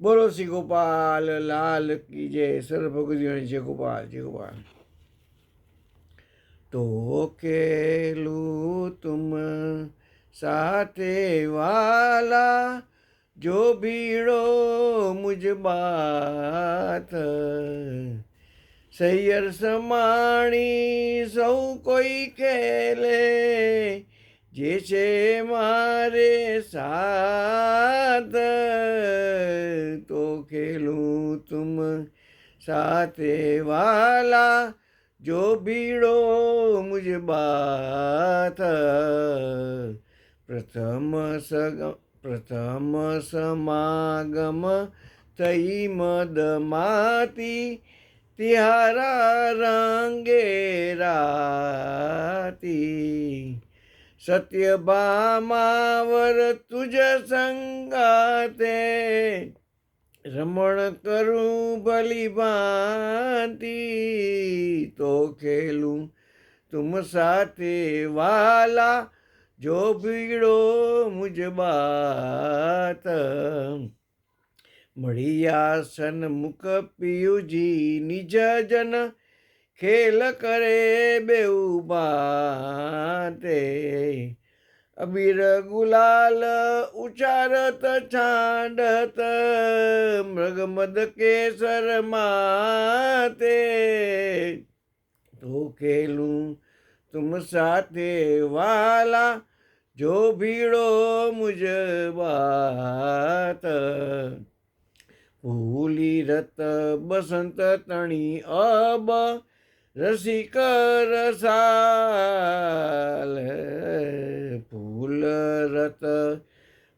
બોલો શ્રી ગોપાલ લાલ કી જય સર ભગવતીઓની જય ગોપાલ જય ગોપાલ. તો કેલું તુમ વાલા, જો ભીડો મુજ બાત સૈયર સમાણી સૌ કોઈ ખેલે જે છે મારે સાથ, તો ખેલું તુમ સાથે વાલા. જો ભીડો મુજ બાથ, પ્રથમ સગ, પ્રથમ સમાગમ થઈ મદ માતી. તિહારા રંગે રાતી. સત્યભામાવર તુજ સંગાતે રમણ કરું ભલી ભાંતિ. તો ખેલું તુમ સાથે વાલા, જો ભીડો મુજ બાત. મળિયા સન્મુખ પિયુજી નિજ જન ખેલ કરે બેઉ બાતે અબીર ગુલાલ ઉચારત છાંડત, મૃગમદ કેસર માતે. તો ખેલું તુમ સાથે વાલા, જો ભીડો મુજ બાત. ભૂલી રત, બસંત તણી અબ રસિક રસાલ ફૂલ રત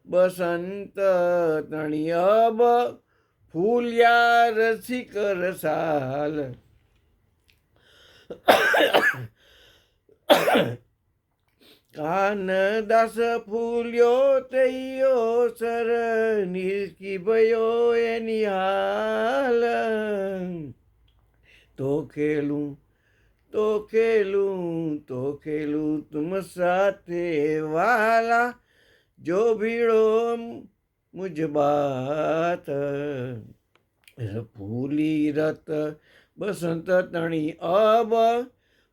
બસંત તણિયબ ફૂલ્યા રસિક રસાલ કાન દાસ ફૂલ્યો તૈયો સર નિરકી ભયો એની હાલ તો ખેલું તો ખેલું તો ખેલું તુમ સાથે વાલા. જો ભીડો મુજ બાત. ફૂલી રત, બસંત તણી અબ.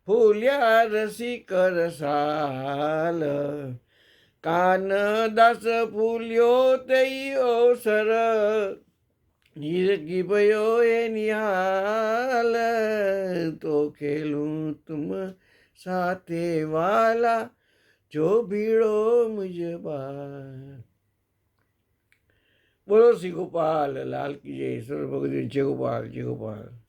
ફૂલ્યા રસિક સાલ. કાન દાસ ફૂલ્યો તૈયો સર. નિરગી ભયો એ નિહાલ તો ખેલું તુમ સાથે વાલા, જો ભીડો મુજબા બોલો શ્રી ગોપાલ, લાલ કી જય સર્વ ભગવતી જય ગોપાલ જય ગોપાલ.